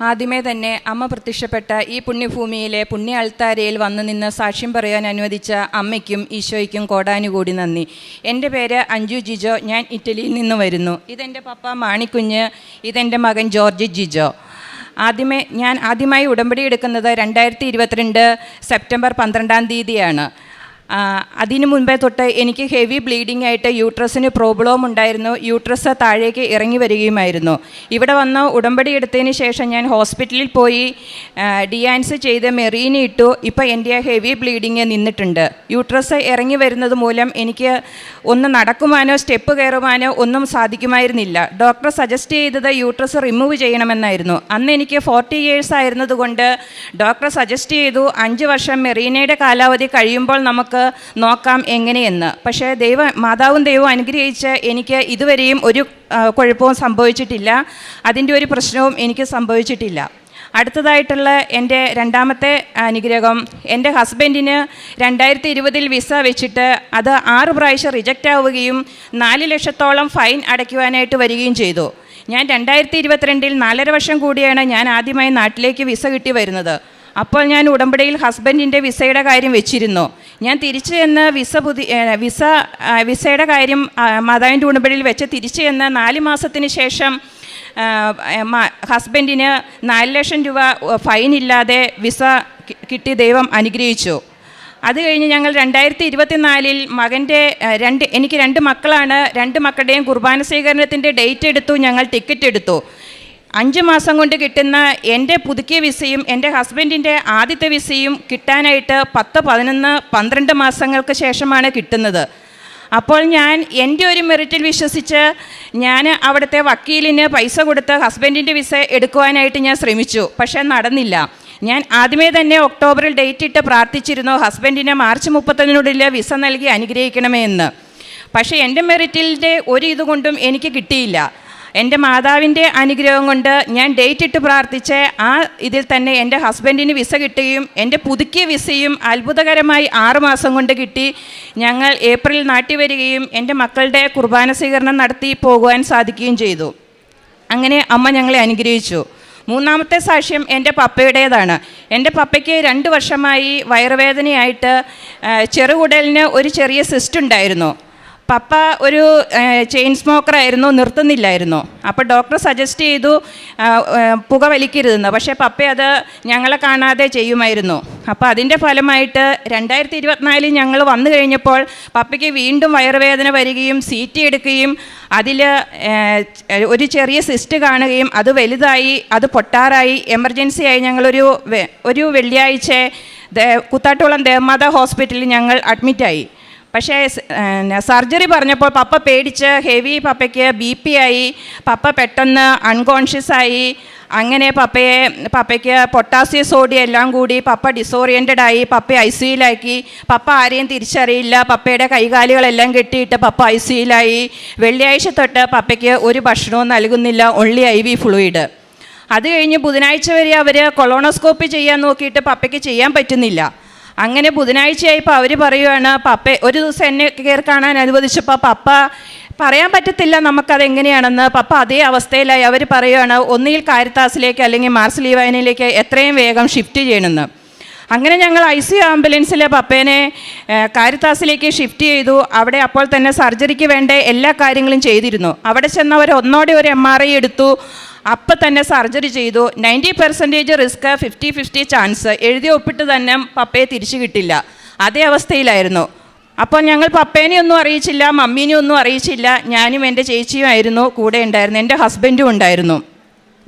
ആദ്യമേ തന്നെ അമ്മ പ്രത്യക്ഷപ്പെട്ട ഈ പുണ്യഭൂമിയിലെ പുണ്യ അൾത്താരയിൽ വന്നു നിന്ന് സാക്ഷ്യം പറയാൻ അനുവദിച്ച അമ്മയ്ക്കും ഈശോയ്ക്കും കോടാനുകൂടി നന്ദി. എന്റെ പേര് അഞ്ജു ജിജോ ഞാൻ ഇറ്റലിയിൽ നിന്ന് വരുന്നു. ഇതെന്റെ പപ്പ മാണിക്കുഞ്ഞ് ഇതെന്റെ മകൻ ജോർജ് ജിജോ. ആദ്യമേ ഞാൻ ആദ്യമായി ഉടമ്പടി എടുക്കുന്നത് രണ്ടായിരത്തി ഇരുപത്തിരണ്ട് സെപ്റ്റംബർ പന്ത്രണ്ടാം തീയതിയാണ്. അതിനു മുൻപേ തൊട്ട് എനിക്ക് ഹെവി ബ്ലീഡിംഗ് ആയിട്ട് യൂട്രസിന് പ്രോബ്ലവും ഉണ്ടായിരുന്നു. യൂട്രസ് താഴേക്ക് ഇറങ്ങി വരികയുമായിരുന്നു. ഇവിടെ വന്ന് ഉടമ്പടി എടുത്തതിന് ശേഷം ഞാൻ ഹോസ്പിറ്റലിൽ പോയി ഡിയാൻസ് ചെയ്ത് മെറീനി ഇട്ടു. ഇപ്പോൾ എന്റെ ഹെവി ബ്ലീഡിങ് നിന്നിട്ടുണ്ട്. യൂട്രസ് ഇറങ്ങി വരുന്നത് മൂലം എനിക്ക് ഒന്ന് നടക്കുവാനോ സ്റ്റെപ്പ് കയറുവാനോ ഒന്നും സാധിക്കുമായിരുന്നില്ല. ഡോക്ടർ സജസ്റ്റ് ചെയ്തത് യൂട്രസ് റിമൂവ് ചെയ്യണമെന്നായിരുന്നു. അന്ന് എനിക്ക് ഫോർട്ടി ഇയേഴ്സ് ആയിരുന്നതുകൊണ്ട് ഡോക്ടർ സജസ്റ്റ് ചെയ്തു അഞ്ച് വർഷം മെറീനയുടെ കാലാവധി കഴിയുമ്പോൾ നമുക്ക് നോക്കാം എങ്ങനെയെന്ന്. പക്ഷേ ദൈവ മാതാവും ദൈവവും അനുഗ്രഹിച്ച് എനിക്ക് ഇതുവരെയും ഒരു കുഴപ്പവും സംഭവിച്ചിട്ടില്ല. അതിന്റെ ഒരു പ്രശ്നവും എനിക്ക് സംഭവിച്ചിട്ടില്ല. അടുത്തതായിട്ടുള്ള എന്റെ രണ്ടാമത്തെ അനുഗ്രഹം എന്റെ ഹസ്ബൻഡിന് രണ്ടായിരത്തി ഇരുപതിൽ വിസ വെച്ചിട്ട് അത് ആറ് പ്രാവശ്യം റിജക്റ്റ് ആവുകയും നാല് ലക്ഷത്തോളം ഫൈൻ അടയ്ക്കുവാനായിട്ട് വരികയും ചെയ്തു. ഞാൻ രണ്ടായിരത്തി ഇരുപത്തിരണ്ടിൽ നാലര വർഷം കൂടിയാണ് ഞാൻ ആദ്യമായി നാട്ടിലേക്ക് വിസ കിട്ടി വരുന്നത്. അപ്പോൾ ഞാൻ ഉടമ്പടിയിൽ ഹസ്ബൻഡിന്റെ വിസയുടെ കാര്യം വെച്ചിരുന്നു. ഞാൻ തിരിച്ചു ചെന്ന് വിസ പുതി വിസ വിസയുടെ കാര്യം മാതാവിന്റെ ഉടമ്പടിയിൽ വെച്ച് തിരിച്ചു ചെന്ന് നാല് മാസത്തിന് ശേഷം ഹസ്ബൻഡിന് നാല് ലക്ഷം രൂപ ഫൈൻ ഇല്ലാതെ വിസ കിട്ടി ദൈവം അനുഗ്രഹിച്ചു. അത് കഴിഞ്ഞ് ഞങ്ങൾ രണ്ടായിരത്തി ഇരുപത്തിനാലിൽ മകന്റെ രണ്ട് എനിക്ക് രണ്ട് മക്കളാണ് രണ്ട് മക്കളുടെയും കുർബാന സ്വീകരണത്തിന്റെ ഡേറ്റ് എടുത്തു ഞങ്ങൾ ടിക്കറ്റ് എടുത്തു. അഞ്ച് മാസം കൊണ്ട് കിട്ടുന്ന എന്റെ പുതുക്കിയ വിസയും എന്റെ ഹസ്ബൻഡിന്റെ ആദ്യത്തെ വിസയും കിട്ടാനായിട്ട് പത്ത് പതിനൊന്ന് പന്ത്രണ്ട് മാസങ്ങൾക്ക് ശേഷമാണ് കിട്ടുന്നത്. അപ്പോൾ ഞാൻ എന്റെ ഒരു മെറിറ്റിൽ വിശ്വസിച്ച് ഞാൻ അവിടുത്തെ വക്കീലിന് പൈസ കൊടുത്ത് ഹസ്ബൻഡിന്റെ വിസ എടുക്കുവാനായിട്ട് ഞാൻ ശ്രമിച്ചു. പക്ഷേ നടന്നില്ല. ഞാൻ ആദ്യമേ തന്നെ ഒക്ടോബറിൽ ഡേറ്റ് ഇട്ട് പ്രാർത്ഥിച്ചിരുന്നു ഹസ്ബൻഡിനെ മാർച്ച് മുപ്പത്തൊന്നിനുള്ളിൽ വിസ നൽകി അനുഗ്രഹിക്കണമേ എന്ന്. പക്ഷേ എന്റെ മെറിറ്റിന്റെ ഒരു ഇതുകൊണ്ടും എനിക്ക് കിട്ടിയില്ല. എന്റെ മാതാവിന്റെ അനുഗ്രഹം കൊണ്ട് ഞാൻ ഡേറ്റ് ഇട്ട് പ്രാർത്ഥിച്ച് ആ ഇതിൽ തന്നെ എന്റെ ഹസ്ബൻഡിന് വിസ കിട്ടുകയും എന്റെ പുതുക്കിയ വിസയും അത്ഭുതകരമായി ആറുമാസം കൊണ്ട് കിട്ടി. ഞങ്ങൾ ഏപ്രിൽ നാട്ടിൽ വരികയും എന്റെ മക്കളുടെ കുർബാന സ്വീകരണം നടത്തി പോകുവാൻ സാധിക്കുകയും ചെയ്തു. അങ്ങനെ അമ്മ ഞങ്ങളെ അനുഗ്രഹിച്ചു. മൂന്നാമത്തെ സാക്ഷ്യം എന്റെ പപ്പയുടേതാണ്. എന്റെ പപ്പയ്ക്ക് രണ്ട് വർഷമായി വയറുവേദനയായിട്ട് ചെറുകുടലിന് ഒരു ചെറിയ സിസ്റ്റ് ഉണ്ടായിരുന്നു. പപ്പ ഒരു ചെയിൻ സ്മോക്കറായിരുന്നു നിർത്തുന്നില്ലായിരുന്നു. അപ്പോൾ ഡോക്ടർ സജസ്റ്റ് ചെയ്തു പുക വലിക്കരുതെന്ന്. പക്ഷേ പപ്പ അത് ഞങ്ങളെ കാണാതെ ചെയ്യുമായിരുന്നു. അപ്പോൾ അതിന്റെ ഫലമായിട്ട് രണ്ടായിരത്തി ഇരുപത്തിനാലിൽ ഞങ്ങൾ വന്നു കഴിഞ്ഞപ്പോൾ പപ്പയ്ക്ക് വീണ്ടും വയറുവേദന വരികയും സി ടി എടുക്കുകയും അതിൽ ഒരു ചെറിയ സിസ്റ്റ് കാണുകയും അത് വലുതായി അത് പൊട്ടാറായി. എമർജൻസി ആയി ഞങ്ങളൊരു ഒരു വെള്ളിയാഴ്ച കുത്താട്ടോളം ദേവമാത ഹോസ്പിറ്റലിൽ ഞങ്ങൾ അഡ്മിറ്റായി പക്ഷേ സർജറി പറഞ്ഞപ്പോൾ പപ്പ പേടിച്ച് ഹെവി പപ്പയ്ക്ക് ബി പി ആയി പപ്പ പെട്ടെന്ന് അൺകോൺഷ്യസ് ആയി. അങ്ങനെ പപ്പയെ പപ്പയ്ക്ക് പൊട്ടാസ്യം സോഡിയം എല്ലാം കൂടി പപ്പ ഡിസോറിയന്റഡ് ആയി പപ്പ ഐ സിയിലാക്കി പപ്പ ആരെയും തിരിച്ചറിയില്ല. പപ്പയുടെ കൈകാലുകളെല്ലാം കെട്ടിയിട്ട് പപ്പ ഐ സിയിലായി വെള്ളിയാഴ്ച തൊട്ട് പപ്പയ്ക്ക് ഒരു ഭക്ഷണവും നൽകുന്നില്ല. ഒൺലി ഐ വി ഫ്ലൂയിഡ് അത് കഴിഞ്ഞ് ബുധനാഴ്ച വരെ അവർ കൊളോണോസ്കോപ്പി ചെയ്യാൻ നോക്കിയിട്ട് പപ്പയ്ക്ക് ചെയ്യാൻ പറ്റുന്നില്ല. അങ്ങനെ ബുധനാഴ്ചയായപ്പോൾ അവർ പറയുവാണ് പപ്പ ഒരു ദിവസം എന്നെ കയറി കാണാൻ അനുവദിച്ചപ്പോൾ പപ്പ പറയാൻ പറ്റത്തില്ല നമുക്കത് എങ്ങനെയാണെന്ന്. പപ്പ അതേ അവസ്ഥയിലായി. അവർ പറയുവാണ് ഒന്നിൽ കാരിത്താസിലേക്ക് അല്ലെങ്കിൽ മാർസ് ലീവാനിലേക്ക് എത്രയും വേഗം ഷിഫ്റ്റ് ചെയ്യണമെന്ന്. അങ്ങനെ ഞങ്ങൾ ഐ സി ആംബുലൻസിലെ പപ്പേനെ കാരിത്താസിലേക്ക് ഷിഫ്റ്റ് ചെയ്തു. അവിടെ അപ്പോൾ തന്നെ സർജറിക്ക് വേണ്ട എല്ലാ കാര്യങ്ങളും ചെയ്തിരുന്നു. അവിടെ ചെന്നവർ ഒന്നോടെ ഒരു എം ആർ ഐ എടുത്തു. അപ്പം തന്നെ സർജറി ചെയ്തു. Ninety percentage risk fifty fifty chance എഴുതി ഒപ്പിട്ട് തന്നെ പപ്പയെ തിരിച്ചു കിട്ടില്ല. അതേ അവസ്ഥയിലായിരുന്നു. അപ്പോൾ ഞങ്ങൾ പപ്പേനെ ഒന്നും അറിയിച്ചില്ല മമ്മീനെ ഒന്നും അറിയിച്ചില്ല. ഞാനും എന്റെ ചേച്ചിയും ആയിരുന്നു കൂടെ ഉണ്ടായിരുന്നു എന്റെ ഹസ്ബൻഡും ഉണ്ടായിരുന്നു.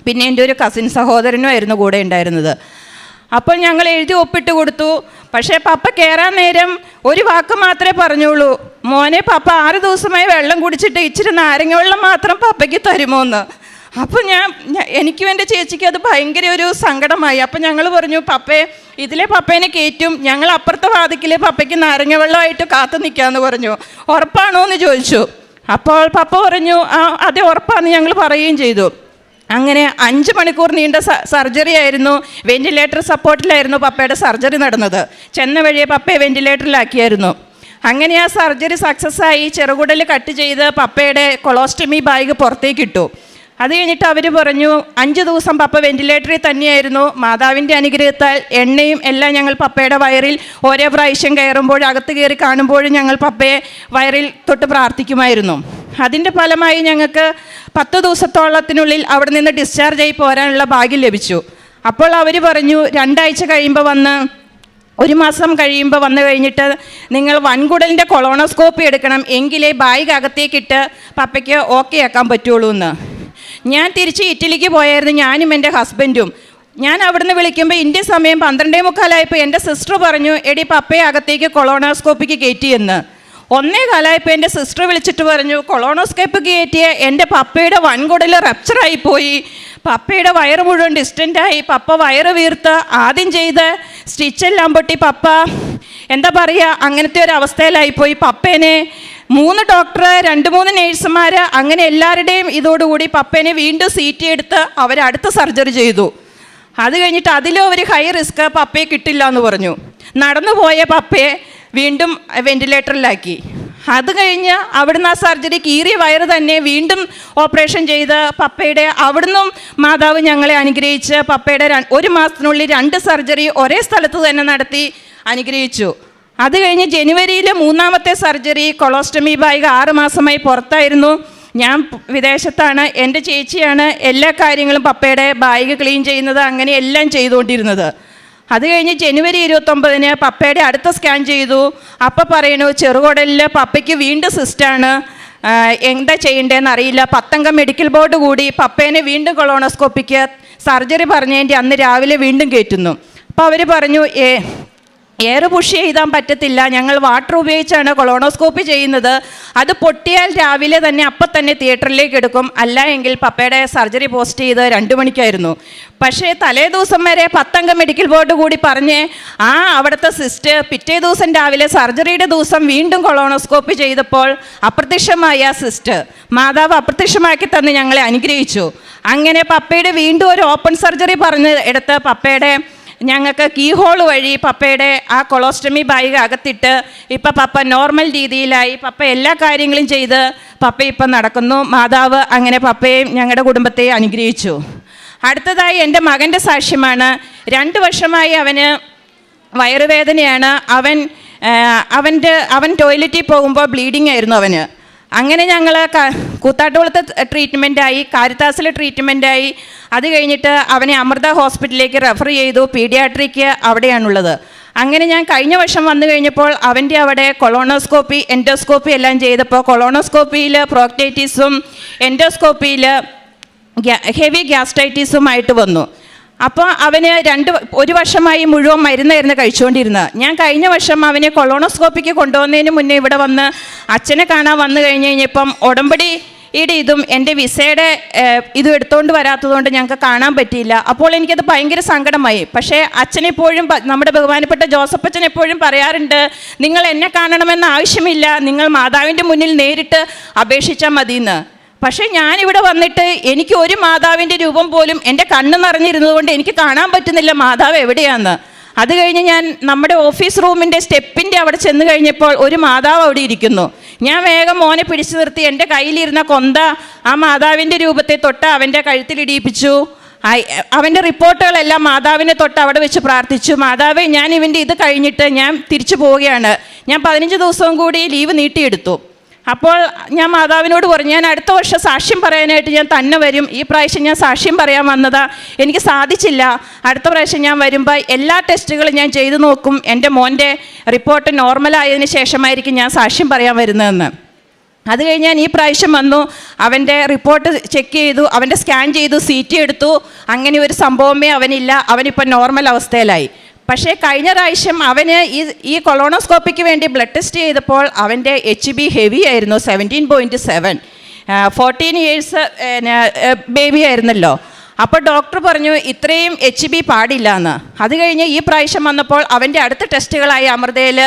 പിന്നെ എന്റെ ഒരു കസിൻ സഹോദരനും ആയിരുന്നു കൂടെ ഉണ്ടായിരുന്നത്. അപ്പോൾ ഞങ്ങൾ എഴുതി ഒപ്പിട്ട് കൊടുത്തു. പക്ഷേ പപ്പ കയറാൻ നേരം ഒരു വാക്ക് മാത്രമേ പറഞ്ഞുള്ളൂ. മോനെ പപ്പ ആറ് ദിവസമായി വെള്ളം കുടിച്ചിട്ട് ഇച്ചിരി നാരങ്ങ വെള്ളം മാത്രം പപ്പയ്ക്ക് തരുമോ അപ്പോൾ ഞാൻ എനിക്ക് എന്റെ ചേച്ചിക്ക് അത് ഭയങ്കര ഒരു സങ്കടമായി. അപ്പം ഞങ്ങൾ പറഞ്ഞു പപ്പേ ഇതിലെ പപ്പേനെ കയറ്റും. ഞങ്ങൾ അപ്പുറത്തെ വാതിക്കിൽ പപ്പയ്ക്ക് നാരങ്ങ വെള്ളമായിട്ട് കാത്തു നിൽക്കാമെന്ന് പറഞ്ഞു. ഉറപ്പാണോ എന്ന് ചോദിച്ചു. അപ്പോൾ പപ്പ പറഞ്ഞു ആ അതെ ഉറപ്പാന്ന് ഞങ്ങൾ പറയുകയും ചെയ്തു. അങ്ങനെ അഞ്ച് മണിക്കൂർ നീണ്ട സർജറി ആയിരുന്നു. വെന്റിലേറ്റർ സപ്പോർട്ടിലായിരുന്നു പപ്പയുടെ സർജറി നടന്നത്. ചെന്ന വഴിയെ പപ്പയെ വെന്റിലേറ്ററിലാക്കിയായിരുന്നു. അങ്ങനെ ആ സർജറി സക്സസ് ആയി ചെറുകുടൽ കട്ട് ചെയ്ത് പപ്പയുടെ കൊളോസ്റ്റമി ബാഗ് പുറത്തേക്ക് ഇട്ടു. അത് കഴിഞ്ഞിട്ട് അവർ പറഞ്ഞു അഞ്ച് ദിവസം പപ്പ വെന്റിലേറ്ററിൽ തന്നെയായിരുന്നു. മാതാവിന്റെ അനുഗ്രഹത്താൽ എണ്ണയും എല്ലാം ഞങ്ങൾ പപ്പയുടെ വയറിൽ ഓരോ പ്രാവശ്യം കയറുമ്പോൾ അകത്ത് കയറി കാണുമ്പോഴും ഞങ്ങൾ പപ്പയെ വയറിൽ തൊട്ട് പ്രാർത്ഥിക്കുമായിരുന്നു. അതിന്റെ ഫലമായി ഞങ്ങൾക്ക് പത്ത് ദിവസത്തോളത്തിനുള്ളിൽ അവിടെ നിന്ന് ഡിസ്ചാർജ് ആയി പോരാനുള്ള ഭാഗ്യം ലഭിച്ചു. അപ്പോൾ അവർ പറഞ്ഞു രണ്ടാഴ്ച കഴിയുമ്പോൾ വന്ന് ഒരു മാസം കഴിയുമ്പോൾ വന്നു കഴിഞ്ഞിട്ട് നിങ്ങൾ വൻകുടലിന്റെ കൊളോണോസ്കോപ്പി എടുക്കണം. എങ്കിലേ ബാഗ് പപ്പയ്ക്ക് ഓക്കെ ആക്കാൻ പറ്റുള്ളൂ എന്ന് ഞാൻ തിരിച്ച് ഇറ്റലിക്ക് പോയായിരുന്നു ഞാനും എന്റെ ഹസ്ബൻഡും. ഞാൻ അവിടുന്ന് വിളിക്കുമ്പോൾ ഇന്ത്യൻ സമയം പന്ത്രണ്ടേ മുക്കാലായപ്പോൾ എന്റെ സിസ്റ്റർ പറഞ്ഞു എടി പപ്പയെ അകത്തേക്ക് കൊളോണോസ്കോപ്പിക്ക് കയറ്റിയെന്ന് ഒന്നേ കാലായപ്പോൾ എന്റെ സിസ്റ്റർ വിളിച്ചിട്ട് പറഞ്ഞു കൊളോണോസ്കോപ്പ് കയറ്റിയ എന്റെ പപ്പയുടെ വൻകുടൽ റപ്ചറായി പോയി. പപ്പയുടെ വയറ് മുഴുവൻ ഡിസ്റ്റന്റായി പപ്പ വയറ് വീർത്ത്. ആദ്യം ചെയ്ത് സ്റ്റിച്ചെല്ലാം പൊട്ടി പപ്പ. എന്താ പറയുക അങ്ങനത്തെ ഒരു അവസ്ഥയിലായിപ്പോയി പപ്പേനെ. മൂന്ന് ഡോക്ടർ രണ്ട് മൂന്ന് നേഴ്സുമാർ അങ്ങനെ എല്ലാവരുടെയും ഇതോടുകൂടി പപ്പേനെ വീണ്ടും സീറ്റ് എടുത്ത് അവർ അടുത്ത സർജറി ചെയ്തു. അത് കഴിഞ്ഞിട്ട് അതിലും അവർ ഹൈ റിസ്ക് പപ്പയെ കിട്ടില്ല എന്ന് പറഞ്ഞു. നടന്നു പോയ പപ്പയെ വീണ്ടും വെന്റിലേറ്ററിലാക്കി. അത് കഴിഞ്ഞ് അവിടുന്ന് ആ സർജറി കീറിയ വയറ് തന്നെ വീണ്ടും ഓപ്പറേഷൻ ചെയ്ത് പപ്പയുടെ അവിടുന്നും മാതാവ് ഞങ്ങളെ അനുഗ്രഹിച്ച് പപ്പയുടെ ഒരു മാസത്തിനുള്ളിൽ രണ്ട് സർജറി ഒരേ സ്ഥലത്ത് തന്നെ നടത്തി അനുഗ്രഹിച്ചു. അത് കഴിഞ്ഞ് ജനുവരിയിലെ മൂന്നാമത്തെ സർജറി കൊളോസ്റ്റമി ബാഗ് ആറ് മാസമായി പുറത്തായിരുന്നു. ഞാൻ വിദേശത്താണ്. എന്റെ ചേച്ചിയാണ് എല്ലാ കാര്യങ്ങളും പപ്പയുടെ ബാഗ് ക്ലീൻ ചെയ്യുന്നത് അങ്ങനെ എല്ലാം ചെയ്തുകൊണ്ടിരുന്നത്. അത് കഴിഞ്ഞ് ജനുവരി ഇരുപത്തൊമ്പതിന് പപ്പയുടെ അടുത്ത സ്കാൻ ചെയ്തു. അപ്പം പറയണു ചെറുകുടലിൽ പപ്പയ്ക്ക് വീണ്ടും സിസ്റ്റാണ്. എന്താ ചെയ്യേണ്ടതെന്ന് അറിയില്ല. പത്തംഗം മെഡിക്കൽ ബോർഡ് കൂടി പപ്പേനെ വീണ്ടും കൊളോണോസ്കോപ്പിക്ക്. സർജറി പറഞ്ഞതിന്റെ അന്ന് രാവിലെ വീണ്ടും കയറ്റുന്നു അപ്പോൾ അവർ പറഞ്ഞു ഏ എയർ പുഷ് ചെയ്താൻ പറ്റത്തില്ല. ഞങ്ങൾ വാട്ടർ ഉപയോഗിച്ചാണ് കൊളോണോസ്കോപ്പി ചെയ്യുന്നത്. അത് പൊട്ടിയാൽ രാവിലെ തന്നെ അപ്പം തന്നെ തിയേറ്ററിലേക്ക് എടുക്കും. അല്ല എങ്കിൽ പപ്പയുടെ സർജറി പോസ്റ്റ് ചെയ്ത് രണ്ട് മണിക്കായിരുന്നു. പക്ഷേ തലേ ദിവസം വരെ പത്തംഗ മെഡിക്കൽ ബോർഡ് കൂടി പറഞ്ഞ് ആ അവിടുത്തെ സിസ്റ്റർ പിറ്റേ ദിവസം രാവിലെ സർജറിയുടെ ദിവസം വീണ്ടും കൊളോണോസ്കോപ്പി ചെയ്തപ്പോൾ അപ്രത്യക്ഷമായ സിസ്റ്റർ മാതാവ് അപ്രത്യക്ഷമാക്കി തന്ന് ഞങ്ങളെ അനുഗ്രഹിച്ചു. അങ്ങനെ പപ്പയുടെ വീണ്ടും ഒരു ഓപ്പൺ സർജറി പറഞ്ഞ് എടുത്ത് പപ്പയുടെ ഞങ്ങൾക്ക് കീ ഹോൾ വഴി പപ്പയുടെ ആ കൊളോസ്റ്റമി ബാഗ് അകത്തിട്ട് ഇപ്പം പപ്പ നോർമൽ രീതിയിലായി പപ്പ എല്ലാ കാര്യങ്ങളും ചെയ്ത് പപ്പ ഇപ്പം നടക്കുന്നു. മാതാവ് അങ്ങനെ പപ്പയെയും ഞങ്ങളുടെ കുടുംബത്തെയും അനുഗ്രഹിച്ചു. അടുത്തതായി എന്റെ മകന്റെ സാക്ഷ്യമാണ്. രണ്ട് വർഷമായി അവന് വയറുവേദനയാണ്. അവൻ അവന്റെ അവൻ ടോയ്ലറ്റിൽ പോകുമ്പോൾ ബ്ലീഡിംഗ് ആയിരുന്നു അവന്. അങ്ങനെ ഞങ്ങൾ കൂത്താട്ടുകുളത്ത് ട്രീറ്റ്മെന്റായി കാരിത്താസിൽ ട്രീറ്റ്മെന്റായി അത് കഴിഞ്ഞിട്ട് അവനെ അമൃത ഹോസ്പിറ്റലിലേക്ക് റെഫർ ചെയ്തു. പീഡിയാട്രിക്ക് അവിടെയാണുള്ളത്. അങ്ങനെ ഞാൻ കഴിഞ്ഞ വർഷം വന്നു കഴിഞ്ഞപ്പോൾ അവന്റെ അവിടെ കൊളോണോസ്കോപ്പി എൻഡോസ്കോപ്പി എല്ലാം ചെയ്തപ്പോൾ കൊളോണോസ്കോപ്പിയിൽ പ്രോക്ടൈറ്റിസും എൻഡോസ്കോപ്പിയിൽ ഹെവി ഗ്യാസ്ട്രൈറ്റിസുമായിട്ട് വന്നു. അപ്പോൾ അവന് രണ്ട് ഒരു വർഷമായി മുഴുവൻ മരുന്നായിരുന്നു കഴിച്ചുകൊണ്ടിരുന്നത്. ഞാൻ കഴിഞ്ഞ വർഷം അവനെ കൊളോണോസ്കോപ്പിക്ക് കൊണ്ടുവന്നതിന് മുന്നേ ഇവിടെ വന്ന് അച്ഛനെ കാണാൻ വന്നു കഴിഞ്ഞ് കഴിഞ്ഞപ്പം ഉടമ്പടി യുടെ ഇതും എന്റെ വിസയുടെ ഇതും എടുത്തുകൊണ്ട് വരാത്തതുകൊണ്ട് ഞങ്ങൾക്ക് കാണാൻ പറ്റിയില്ല. അപ്പോൾ എനിക്കത് ഭയങ്കര സങ്കടമായി. പക്ഷേ അച്ഛനെപ്പോഴും നമ്മുടെ ബഹുമാനപ്പെട്ട ജോസഫ് അച്ഛൻ എപ്പോഴും പറയാറുണ്ട് നിങ്ങൾ എന്നെ കാണണമെന്ന് ആവശ്യമില്ല. നിങ്ങൾ മാതാവിന്റെ മുന്നിൽ നേരിട്ട് അപേക്ഷിച്ചാൽ മതിയെന്ന്. പക്ഷേ ഞാനിവിടെ വന്നിട്ട് എനിക്ക് ഒരു മാതാവിന്റെ രൂപം പോലും എന്റെ കണ്ണ് നിറഞ്ഞിരുന്നതുകൊണ്ട് എനിക്ക് കാണാൻ പറ്റുന്നില്ല മാതാവ് എവിടെയാന്ന്? അത് കഴിഞ്ഞ് ഞാൻ നമ്മുടെ ഓഫീസ് റൂമിന്റെ സ്റ്റെപ്പിന്റെ അവിടെ ചെന്ന് കഴിഞ്ഞപ്പോൾ ഒരു മാതാവ് അവിടെ ഇരിക്കുന്നു. ഞാൻ വേഗം മോനെ പിടിച്ചു നിർത്തി. എന്റെ കയ്യിലിരുന്ന കൊന്ത ആ മാതാവിന്റെ രൂപത്തെ തൊട്ട് അവന്റെ കഴുത്തിലിടിയിപ്പിച്ചു അവന്റെ റിപ്പോർട്ടുകളെല്ലാം മാതാവിനെ തൊട്ട് അവിടെ വെച്ച് പ്രാർത്ഥിച്ചു. മാതാവേ ഞാൻ ഇവന്റെ ഇത് കഴിഞ്ഞിട്ട് ഞാൻ തിരിച്ചു പോവുകയാണ്. ഞാൻ പതിനഞ്ച് ദിവസവും കൂടി ലീവ് നീട്ടിയെടുത്തു. അപ്പോൾ ഞാൻ മാതാവിനോട് പറഞ്ഞു ഞാൻ അടുത്ത വർഷം സാക്ഷ്യം പറയാനായിട്ട് ഞാൻ തന്നെ വരും. ഈ പ്രാവശ്യം ഞാൻ സാക്ഷ്യം പറയാൻ വന്നതാ. എനിക്ക് സാധിച്ചില്ല. അടുത്ത പ്രാവശ്യം ഞാൻ വരുമ്പോൾ എല്ലാ ടെസ്റ്റുകളും ഞാൻ ചെയ്തു നോക്കും. എന്റെ മോന്റെ റിപ്പോർട്ട് നോർമലായതിനു ശേഷമായിരിക്കും ഞാൻ സാക്ഷ്യം പറയാൻ വരുന്നതെന്ന്. അത് കഴിഞ്ഞ് ഞാൻ ഈ പ്രാവശ്യം വന്നു. അവന്റെ റിപ്പോർട്ട് ചെക്ക് ചെയ്തു. അവന്റെ സ്കാൻ ചെയ്തു. സി ടി എടുത്തു. അങ്ങനെ ഒരു സംഭവമേ അവനില്ല. അവനിപ്പോൾ നോർമൽ അവസ്ഥയിലായി. പക്ഷേ കഴിഞ്ഞ പ്രാവശ്യം അവന് ഈ ഈ കൊളോണോസ്കോപ്പിക്ക് വേണ്ടി ബ്ലഡ് ടെസ്റ്റ് ചെയ്തപ്പോൾ അവന്റെ എച്ച് ബി ഹെവി ആയിരുന്നു seventeen point seven fourteen years baby ആയിരുന്നല്ലോ. അപ്പോൾ ഡോക്ടർ പറഞ്ഞു ഇത്രയും എച്ച് ബി പാടില്ല എന്ന് അത് കഴിഞ്ഞ് ഈ പ്രാവശ്യം വന്നപ്പോൾ അവന്റെ അടുത്ത ടെസ്റ്റുകളായി അമൃതയിൽ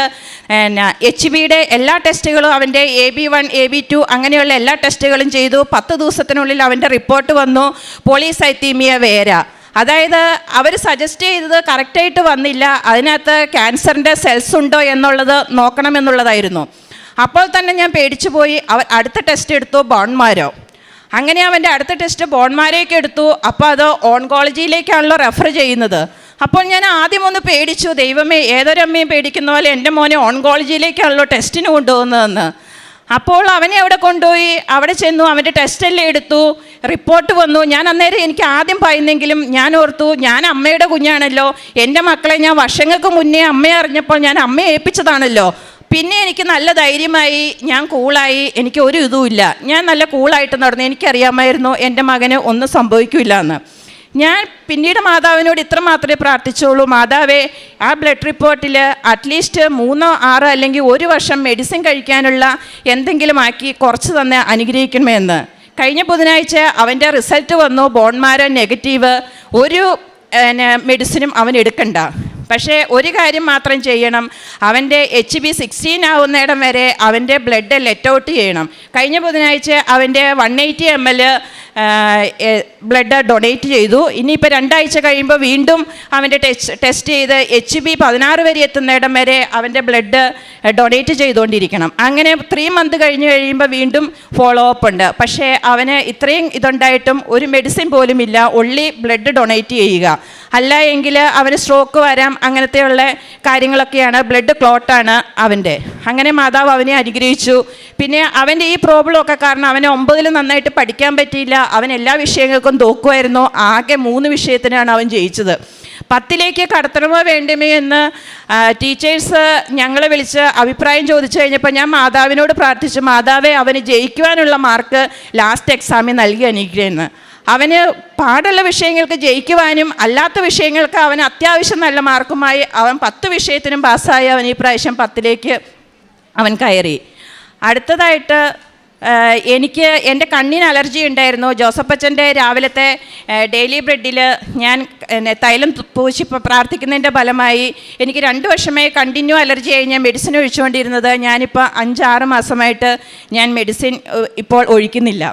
എച്ച് ബിയുടെ എല്ലാ ടെസ്റ്റുകളും അവന്റെ A B one A B two അങ്ങനെയുള്ള എല്ലാ ടെസ്റ്റുകളും ചെയ്തു. പത്ത് ദിവസത്തിനുള്ളിൽ അവന്റെ റിപ്പോർട്ട് വന്നു. Polycythemia vera. അതായത് അവർ സജസ്റ്റ് ചെയ്തത് കറക്റ്റായിട്ട് വന്നില്ല. അതിനകത്ത് ക്യാൻസറിന്റെ സെൽസ് ഉണ്ടോ എന്നുള്ളത് നോക്കണമെന്നുള്ളതായിരുന്നു. അപ്പോൾ തന്നെ ഞാൻ പേടിച്ചു പോയി. അവർ അടുത്ത ടെസ്റ്റ് എടുത്തു ബോൺമാരോ അങ്ങനെ അവന്റെ അടുത്ത ടെസ്റ്റ് ബോൺമാരേക്ക് എടുത്തു. അപ്പോൾ അത് ഓൺകോളജിയിലേക്കാണല്ലോ റെഫർ ചെയ്യുന്നത്. അപ്പോൾ ഞാൻ ആദ്യം ഒന്ന് പേടിച്ചു. ദൈവമേ ഏതൊരമ്മയും പേടിക്കുന്ന പോലെ എന്റെ മോനെ ഓൺകോളജിയിലേക്കാണല്ലോ ടെസ്റ്റിന് കൊണ്ടുപോകുന്നതെന്ന്. അപ്പോൾ അവനെ അവിടെ കൊണ്ടുപോയി. അവിടെ ചെന്നു അവന്റെ ടെസ്റ്റ് എല്ലാം എടുത്തു. റിപ്പോർട്ട് വന്നു. ഞാൻ അന്നേരം എനിക്ക് ആദ്യം പറയുന്നെങ്കിലും ഞാൻ ഓർത്തു ഞാൻ അമ്മയുടെ കുഞ്ഞാണല്ലോ. എന്റെ മക്കളെ ഞാൻ വർഷങ്ങൾക്ക് മുന്നേ അമ്മയെ അറിഞ്ഞപ്പോൾ ഞാൻ അമ്മയെ ഏൽപ്പിച്ചതാണല്ലോ. പിന്നെ എനിക്ക് നല്ല ധൈര്യമായി ഞാൻ കൂളായി എനിക്ക് ഒരു ഇതുമില്ല ഞാൻ നല്ല കൂളായിട്ട് നടന്നു. എനിക്കറിയാമായിരുന്നു എന്റെ മകന് ഒന്നും സംഭവിക്കില്ല എന്ന് ഞാൻ പിന്നീട് മാതാവിനോട് ഇത്ര മാത്രമേ പ്രാർത്ഥിച്ചുള്ളൂ. മാതാവേ ആ ബ്ലഡ് റിപ്പോർട്ടിൽ അറ്റ്ലീസ്റ്റ് മൂന്നോ ആറോ അല്ലെങ്കിൽ ഒരു വർഷം മെഡിസിൻ കഴിക്കാനുള്ള എന്തെങ്കിലും ആക്കി കുറച്ച് തന്നെ അനുഗ്രഹിക്കണമെന്ന് കഴിഞ്ഞ ബുധനാഴ്ച അവന്റെ റിസൾട്ട് വന്നു ബോൺമാരോ നെഗറ്റീവ് ഒരു മെഡിസിനും അവൻ എടുക്കണ്ട. പക്ഷേ ഒരു കാര്യം മാത്രം ചെയ്യണം. അവന്റെ എച്ച് ബി സിക്സ്റ്റീൻ ആവുന്നിടം വരെ അവന്റെ ബ്ലഡ് ലെറ്റ് ഔട്ട് ചെയ്യണം. കഴിഞ്ഞ ബുധനാഴ്ച അവന്റെ one eighty M L blood donate ചെയ്തു. ഇനിയിപ്പോൾ രണ്ടാഴ്ച കഴിയുമ്പോൾ വീണ്ടും അവന്റെ ടെസ്റ്റ് ടെസ്റ്റ് ചെയ്ത് എച്ച് ബി പതിനാറ് വരെ എത്തുന്നിടം വരെ അവന്റെ ബ്ലഡ് ഡൊണേറ്റ് ചെയ്തുകൊണ്ടിരിക്കണം. അങ്ങനെ ത്രീ മന്ത് കഴിഞ്ഞ് കഴിയുമ്പോൾ വീണ്ടും ഫോളോ അപ്പ് ഉണ്ട്. പക്ഷേ അവന് ഇത്രയും ഇതുണ്ടായിട്ടും ഒരു മെഡിസിൻ പോലും ഇല്ല. ഒള്ളി ബ്ലഡ് ഡൊണേറ്റ് ചെയ്യുക. അല്ല എങ്കിൽ അവന് സ്ട്രോക്ക് വരാം. അങ്ങനത്തെയുള്ള കാര്യങ്ങളൊക്കെയാണ്. ബ്ലഡ് ക്ലോട്ടാണ് അവന്റെ അങ്ങനെ മാതാവ് അവനെ അനുഗ്രഹിച്ചു. പിന്നെ അവന്റെ ഈ പ്രോബ്ലം ഒക്കെ കാരണം അവന് ഒമ്പതിൽ നന്നായിട്ട് പഠിക്കാൻ പറ്റിയില്ല. അവൻ എല്ലാ വിഷയങ്ങൾക്കും തോക്കുമായിരുന്നു. ആകെ മൂന്ന് വിഷയത്തിനാണ് അവൻ ജയിച്ചത്. പത്തിലേക്ക് കടത്തണമോ വേണ്ടമേ എന്ന് ടീച്ചേഴ്സ് ഞങ്ങളെ വിളിച്ച് അഭിപ്രായം ചോദിച്ചു കഴിഞ്ഞപ്പോൾ ഞാൻ മാതാവിനോട് പ്രാർത്ഥിച്ചു മാതാവെ അവന് ജയിക്കുവാനുള്ള മാർക്ക് ലാസ്റ്റ് എക്സാമിൽ നൽകി അനുഗ്രഹിക്കുന്നു അവന് പാടുള്ള വിഷയങ്ങൾക്ക് ജയിക്കുവാനും അല്ലാത്ത വിഷയങ്ങൾക്ക് അവന് അത്യാവശ്യം നല്ല മാർക്കുമായി അവൻ പത്ത് വിഷയത്തിനും പാസ്സായി അവൻ ഈ പ്രാവശ്യം പത്തിലേക്ക് അവൻ കയറി. അടുത്തതായിട്ട് എനിക്ക് എന്റെ കണ്ണിന് അലർജി ഉണ്ടായിരുന്നു. ജോസഫച്ചന്റെ രാവിലത്തെ ഡെയിലി ബ്രെഡിൽ ഞാൻ തൈലം പൂശി പ്രാർത്ഥിക്കുന്നതിന്റെ ഫലമായി എനിക്ക് രണ്ട് വർഷമായി കണ്ടിന്യൂ അലർജി ആയി ഞാൻ മെഡിസിൻ ഒഴിച്ചുകൊണ്ടിരുന്നത്. ഞാനിപ്പോൾ അഞ്ചാറ് മാസമായിട്ട് ഞാൻ മെഡിസിൻ ഇപ്പോൾ ഒഴിക്കുന്നില്ല.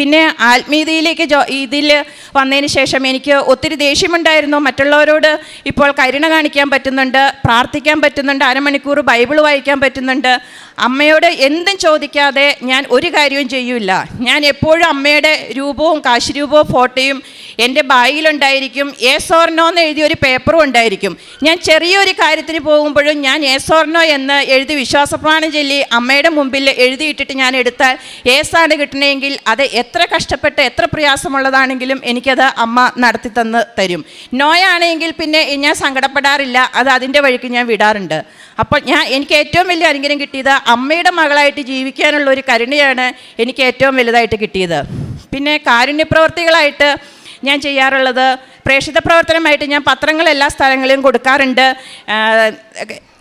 പിന്നെ ആത്മീയതയിലേക്ക് ജോ ഇതിൽ വന്നതിന് ശേഷം എനിക്ക് ഒത്തിരി ദേഷ്യമുണ്ടായിരുന്നു. മറ്റുള്ളവരോട് ഇപ്പോൾ കരുണ കാണിക്കാൻ പറ്റുന്നുണ്ട് പ്രാർത്ഥിക്കാൻ പറ്റുന്നുണ്ട് അരമണിക്കൂർ ബൈബിൾ വായിക്കാൻ പറ്റുന്നുണ്ട്. അമ്മയോട് എന്തും ചോദിക്കാതെ ഞാൻ ഒരു കാര്യവും ചെയ്യൂല. ഞാൻ എപ്പോഴും അമ്മയുടെ രൂപവും കാശുരൂപവും ഫോട്ടോയും എന്റെ ബാഗിലുണ്ടായിരിക്കും ഏസോർനോ എന്ന് എഴുതിയ ഒരു പേപ്പറും ഉണ്ടായിരിക്കും. ഞാൻ ചെറിയൊരു കാര്യത്തിന് പോകുമ്പോഴും ഞാൻ ഏസോർനോ എന്ന് എഴുതി വിശ്വാസപ്രമാണം ചൊല്ലി അമ്മയുടെ മുമ്പിൽ എഴുതിയിട്ടിട്ട് ഞാൻ എടുത്താൽ ഏസാണ് കിട്ടണമെങ്കിൽ അത് എത്ര കഷ്ടപ്പെട്ട് എത്ര പ്രയാസമുള്ളതാണെങ്കിലും എനിക്കത് അമ്മ നടത്തി തന്ന് തരും. നോയാണെങ്കിൽ പിന്നെ ഞാൻ സങ്കടപ്പെടാറില്ല അത് അതിന്റെ വഴിക്ക് ഞാൻ വിടാറുണ്ട്. അപ്പോൾ ഞാൻ എനിക്ക് ഏറ്റവും വലിയ അനുഗ്രഹം കിട്ടിയത് അമ്മയുടെ മകളായിട്ട് ജീവിക്കാനുള്ള ഒരു കരുണയാണ് എനിക്ക് ഏറ്റവും വലുതായിട്ട് കിട്ടിയത്. പിന്നെ കാരുണ്യപ്രവർത്തികളായിട്ട് ഞാൻ ചെയ്യാറുള്ളത് പ്രേക്ഷിത പ്രവർത്തനമായിട്ട് ഞാൻ പത്രങ്ങൾ എല്ലാ സ്ഥലങ്ങളിലും കൊടുക്കാറുണ്ട്.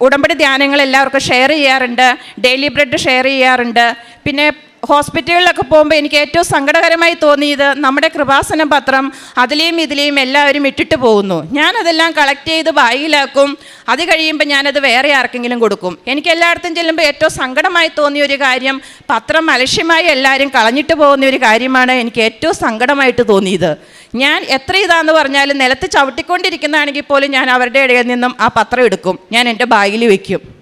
ഉടമ്പടി ധ്യാനങ്ങൾ എല്ലാവർക്കും ഷെയർ ചെയ്യാറുണ്ട്. ഡെയിലി ബ്രെഡ് ഷെയർ ചെയ്യാറുണ്ട്. പിന്നെ ഹോസ്പിറ്റലുകളിലൊക്കെ പോകുമ്പോൾ എനിക്ക് ഏറ്റവും സങ്കടകരമായി തോന്നിയത് നമ്മുടെ കൃപാസന പത്രം അതിലെയും ഇതിലെയും എല്ലാവരും ഇട്ടിട്ട് പോകുന്നു. ഞാനതെല്ലാം കളക്ട് ചെയ്ത് ബാഗിലാക്കും. അത് കഴിയുമ്പോൾ ഞാനത് വേറെ ആർക്കെങ്കിലും കൊടുക്കും. എനിക്ക് എല്ലായിടത്തും ചെല്ലുമ്പോൾ ഏറ്റവും സങ്കടമായി തോന്നിയ ഒരു കാര്യം പത്രം അലക്ഷ്യമായി എല്ലാവരും കളഞ്ഞിട്ട് പോകുന്ന ഒരു കാര്യമാണ് എനിക്ക് ഏറ്റവും സങ്കടമായിട്ട് തോന്നിയത്. ഞാൻ എത്ര ഇതാന്ന് പറഞ്ഞാലും നിലത്ത് ചവിട്ടിക്കൊണ്ടിരിക്കുന്നതാണെങ്കിൽ പോലും ഞാൻ അവരുടെ ഇടയിൽ നിന്നും ആ പത്രം എടുക്കും. ഞാൻ എന്റെ ബാഗിൽ വെക്കും.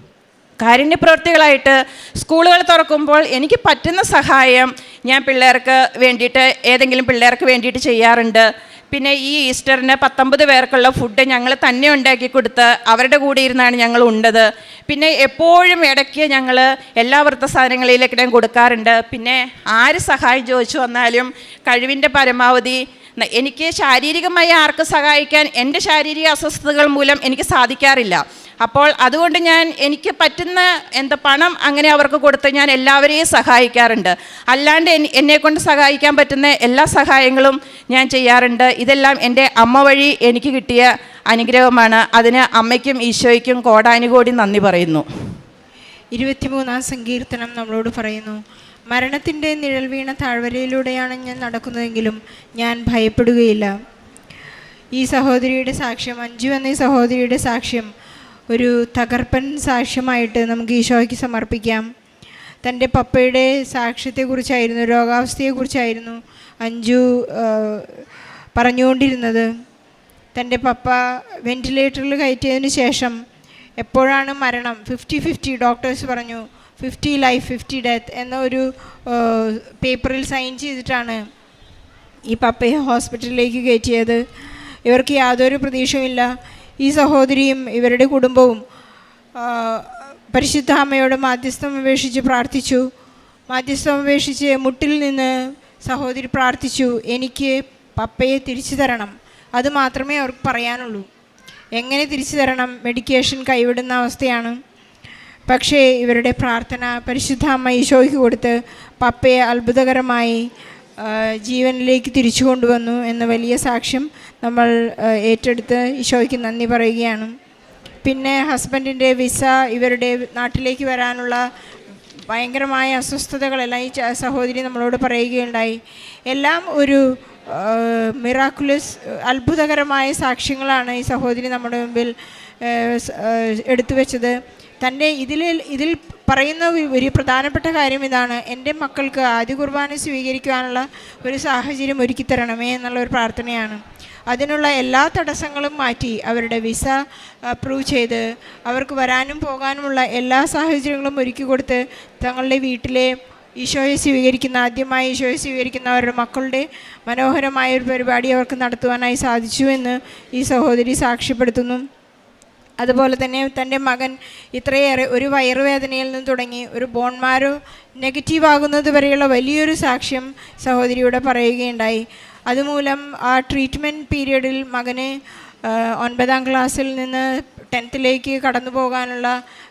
കാരുണ്യപ്രവർത്തികളായിട്ട് സ്കൂളുകൾ തുറക്കുമ്പോൾ എനിക്ക് പറ്റുന്ന സഹായം ഞാൻ പിള്ളേർക്ക് വേണ്ടിയിട്ട് ഏതെങ്കിലും പിള്ളേർക്ക് വേണ്ടിയിട്ട് ചെയ്യാറുണ്ട്. പിന്നെ ഈ ഈസ്റ്ററിന് പത്തൊമ്പത് പേർക്കുള്ള ഫുഡ് ഞങ്ങൾ തന്നെ ഉണ്ടാക്കി കൊടുത്ത് അവരുടെ കൂടെ ഇരുന്നാണ് ഞങ്ങൾ ഉണ്ടത്. പിന്നെ എപ്പോഴും ഇടയ്ക്ക് ഞങ്ങൾ എല്ലാ വൃത്തസാധനങ്ങളിലേക്കിടെ കൊടുക്കാറുണ്ട്. പിന്നെ ആര് സഹായം ചോദിച്ചു വന്നാലും കഴിവിന്റെ പരമാവധി എനിക്ക് ശാരീരികമായി ആർക്ക് സഹായിക്കാൻ എന്റെ ശാരീരിക അസ്വസ്ഥതകൾ മൂലം എനിക്ക് സാധിക്കാറില്ല. അപ്പോൾ അതുകൊണ്ട് ഞാൻ എനിക്ക് പറ്റുന്ന എന്താ പണം അങ്ങനെ അവർക്ക് കൊടുത്ത് ഞാൻ എല്ലാവരെയും സഹായിക്കാറുണ്ട്. അല്ലാണ്ട് എന്നെ കൊണ്ട് സഹായിക്കാൻ പറ്റുന്ന എല്ലാ സഹായങ്ങളും ഞാൻ ചെയ്യാറുണ്ട്. ഇതെല്ലാം എന്റെ അമ്മ വഴി എനിക്ക് കിട്ടിയ അനുഗ്രഹമാണ്. അതിന് അമ്മയ്ക്കും ഈശോയ്ക്കും കോടാനുകോടി നന്ദി പറയുന്നു. ഇരുപത്തിമൂന്നാം സങ്കീർത്തനം നമ്മളോട് പറയുന്നു. മരണത്തിന്റെ നിഴൽ വീണ താഴ്വരയിലൂടെയാണ് ഞാൻ നടക്കുന്നതെങ്കിലും ഞാൻ ഭയപ്പെടുകയില്ല. ഈ സഹോദരിയുടെ സാക്ഷ്യം അഞ്ജു എന്ന ഈ സഹോദരിയുടെ സാക്ഷ്യം ഒരു തകർപ്പൻ സാക്ഷ്യമായിട്ട് നമുക്ക് ഈശോയ്ക്ക് സമർപ്പിക്കാം. തന്റെ പപ്പയുടെ സാക്ഷ്യത്തെക്കുറിച്ചായിരുന്നു രോഗാവസ്ഥയെക്കുറിച്ചായിരുന്നു അഞ്ജു പറഞ്ഞുകൊണ്ടിരുന്നത്. തന്റെ പപ്പ വെന്റിലേറ്ററിൽ കയറ്റിയതിന് ശേഷം എപ്പോഴാണ് മരണം? ഫിഫ്റ്റി ഫിഫ്റ്റി ഡോക്ടേഴ്സ് പറഞ്ഞു ഫിഫ്റ്റി ലൈഫ് ഫിഫ്റ്റി ഡെത്ത് എന്ന ഒരു പേപ്പറിൽ സൈൻ ചെയ്തിട്ടാണ് ഈ പപ്പയെ ഹോസ്പിറ്റലിലേക്ക് കയറ്റിയത്. ഇവർക്ക് യാതൊരു പ്രതീക്ഷയുമില്ല. ഈ സഹോദരിയും ഇവരുടെ കുടുംബവും പരിശുദ്ധ അമ്മയോട് മാധ്യസ്ഥം അപേക്ഷിച്ച് പ്രാർത്ഥിച്ചു. മാധ്യസ്ഥം അപേക്ഷിച്ച് മുട്ടിൽ നിന്ന് സഹോദരി പ്രാർത്ഥിച്ചു എനിക്ക് പപ്പയെ തിരിച്ചു തരണം. അത് മാത്രമേ അവർക്ക് പറയാനുള്ളൂ. എങ്ങനെ തിരിച്ചു തരണം? മെഡിക്കേഷൻ കൈവിടുന്ന അവസ്ഥയാണ്. പക്ഷേ ഇവരുടെ പ്രാർത്ഥന പരിശുദ്ധ അമ്മ ഈശോയ്ക്ക് കൊടുത്ത് പപ്പയെ അത്ഭുതകരമായി ജീവനിലേക്ക് തിരിച്ചു കൊണ്ടുവന്നു എന്ന വലിയ സാക്ഷ്യം നമ്മൾ ഏറ്റെടുത്ത് ഈശോയ്ക്ക് നന്ദി പറയുകയാണ്. പിന്നെ ഹസ്ബൻഡിന്റെ വിസ ഇവരുടെ നാട്ടിലേക്ക് വരാനുള്ള ഭയങ്കരമായ അസ്വസ്ഥതകളെല്ലാം ഈ സഹോദരി നമ്മളോട് പറയുകയുണ്ടായി. എല്ലാം ഒരു മിറാക്കുലസ് അത്ഭുതകരമായ സാക്ഷ്യങ്ങളാണ് ഈ സഹോദരി നമ്മുടെ മുമ്പിൽ എടുത്തു വെച്ചത്. തന്റെ ഇതിൽ ഇതിൽ പറയുന്ന ഒരു- പ്രധാനപ്പെട്ട കാര്യം ഇതാണ്. എന്റെ മക്കൾക്ക് ആദ്യ കുർബാന സ്വീകരിക്കുവാനുള്ള ഒരു സാഹചര്യം ഒരുക്കി തരണമേ എന്നുള്ള ഒരു പ്രാർത്ഥനയാണ്. അതിനുള്ള എല്ലാ തടസ്സങ്ങളും മാറ്റി അവരുടെ വിസ അപ്രൂവ് ചെയ്ത് അവർക്ക് വരാനും പോകാനുമുള്ള എല്ലാ സാഹചര്യങ്ങളും ഒരുക്കി കൊടുത്ത് തങ്ങളുടെ വീട്ടിലെ ഈശോയെ സ്വീകരിക്കുന്ന ആദ്യമായി ഈശോയെ സ്വീകരിക്കുന്ന അവരുടെ മക്കളുടെ മനോഹരമായ ഒരു പരിപാടി അവർക്ക് നടത്തുവാനായി സാധിച്ചു എന്ന് ഈ സഹോദരി സാക്ഷ്യപ്പെടുത്തുന്നു. അതുപോലെ തന്നെ തന്റെ മകൻ ഇത്രയേറെ ഒരു വയറുവേദനയിൽ നിന്ന് തുടങ്ങി ഒരു ബോൺമാരോ നെഗറ്റീവ് ആകുന്നത് വരെയുള്ള വലിയൊരു സാക്ഷ്യം സഹോദരിയോട് പറയുകയുണ്ടായി. അതുമൂലം ആ ട്രീറ്റ്മെന്റ് പീരീഡിൽ മകന് ഒൻപതാം ക്ലാസ്സിൽ നിന്ന് ടെൻത്തിലേക്ക് കടന്നു പോകാനുള്ള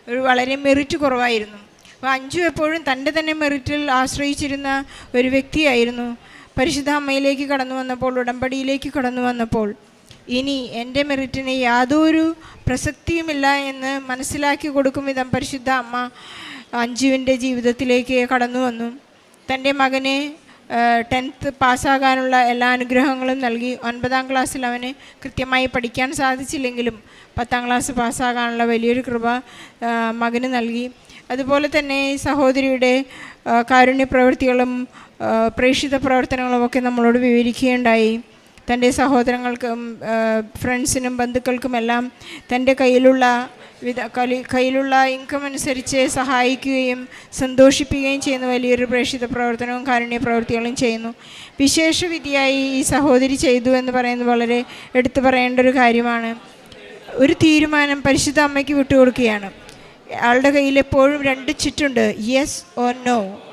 ഒരു വളരെ മെറിറ്റ് കുറവായിരുന്നു. അപ്പോൾ അഞ്ചു എപ്പോഴും തന്റെ തന്നെ മെറിറ്റിൽ ആശ്രയിച്ചിരുന്ന ഒരു വ്യക്തിയായിരുന്നു. പരിശുദ്ധ അമ്മയിലേക്ക് കടന്നു വന്നപ്പോൾ ഉടമ്പടിയിലേക്ക് കടന്നു വന്നപ്പോൾ ഇനി എന്റെ മെറിറ്റിന് യാതൊരു പ്രസക്തിയുമില്ല എന്ന് മനസ്സിലാക്കി കൊടുക്കും വിധം പരിശുദ്ധ അമ്മ അഞ്ജുവിന്റെ ജീവിതത്തിലേക്ക് കടന്നു വന്നു. തന്റെ മകനെ ടെൻത്ത് പാസ്സാകാനുള്ള എല്ലാ അനുഗ്രഹങ്ങളും നൽകി. ഒൻപതാം ക്ലാസ്സിൽ അവന് കൃത്യമായി പഠിക്കാൻ സാധിച്ചില്ലെങ്കിലും പത്താം ക്ലാസ് പാസ്സാകാനുള്ള വലിയൊരു കൃപ മകന് നൽകി. അതുപോലെ തന്നെ സഹോദരിയുടെ കാരുണ്യ പ്രവൃത്തികളും പ്രേക്ഷിത പ്രവർത്തനങ്ങളും ഒക്കെ നമ്മളോട് വിവരിക്കുകയുണ്ടായി. തന്റെ സഹോദരങ്ങൾക്കും ഫ്രണ്ട്സിനും ബന്ധുക്കൾക്കുമെല്ലാം തന്റെ കയ്യിലുള്ള വിധ കലി കയ്യിലുള്ള ഇൻകം അനുസരിച്ച് സഹായിക്കുകയും സന്തോഷിപ്പിക്കുകയും ചെയ്യുന്ന വലിയൊരു പ്രേക്ഷിത പ്രവർത്തനവും കാരുണ്യ പ്രവൃത്തികളും ചെയ്യുന്നു. വിശേഷ വിധിയായി ഈ സഹോദരി ചെയ്തു എന്ന് പറയുന്നത് വളരെ എടുത്തു പറയേണ്ട ഒരു കാര്യമാണ്. ഒരു തീരുമാനം പരിശുദ്ധ അമ്മയ്ക്ക് വിട്ടുകൊടുക്കുകയാണ്. ആളുടെ കയ്യിൽ എപ്പോഴും രണ്ട് ചിറ്റുണ്ട് യെസ് ഓർ നോ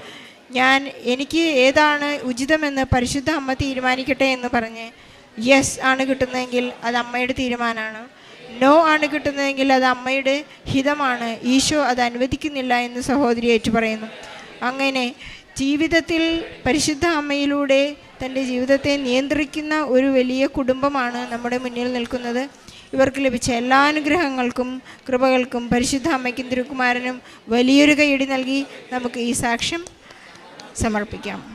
ഞാൻ എനിക്ക് ഏതാണ് ഉചിതമെന്ന് പരിശുദ്ധ അമ്മ തീരുമാനിക്കട്ടെ എന്ന് പറഞ്ഞ് യെസ് ആണ് കിട്ടുന്നതെങ്കിൽ അത് അമ്മയുടെ തീരുമാനമാണ്. നോ ആണ് കിട്ടുന്നതെങ്കിൽ അത് അമ്മയുടെ ഹിതമാണ്. ഈശോ അത് അനുവദിക്കുന്നില്ല എന്ന് സഹോദരി ഏറ്റു പറയുന്നു അങ്ങനെ ജീവിതത്തിൽ പരിശുദ്ധ അമ്മയിലൂടെ തന്റെ ജീവിതത്തെ നിയന്ത്രിക്കുന്ന ഒരു വലിയ കുടുംബമാണ് നമ്മുടെ മുന്നിൽ നിൽക്കുന്നത്. ഇവർക്ക് ലഭിച്ച എല്ലാ അനുഗ്രഹങ്ങൾക്കും കൃപകൾക്കും പരിശുദ്ധ അമ്മയ്ക്കും തിരുക്കുമാരനും വലിയൊരു കൈയടി നൽകി നമുക്ക് ഈ സാക്ഷ്യം സമർപ്പിക്കാം.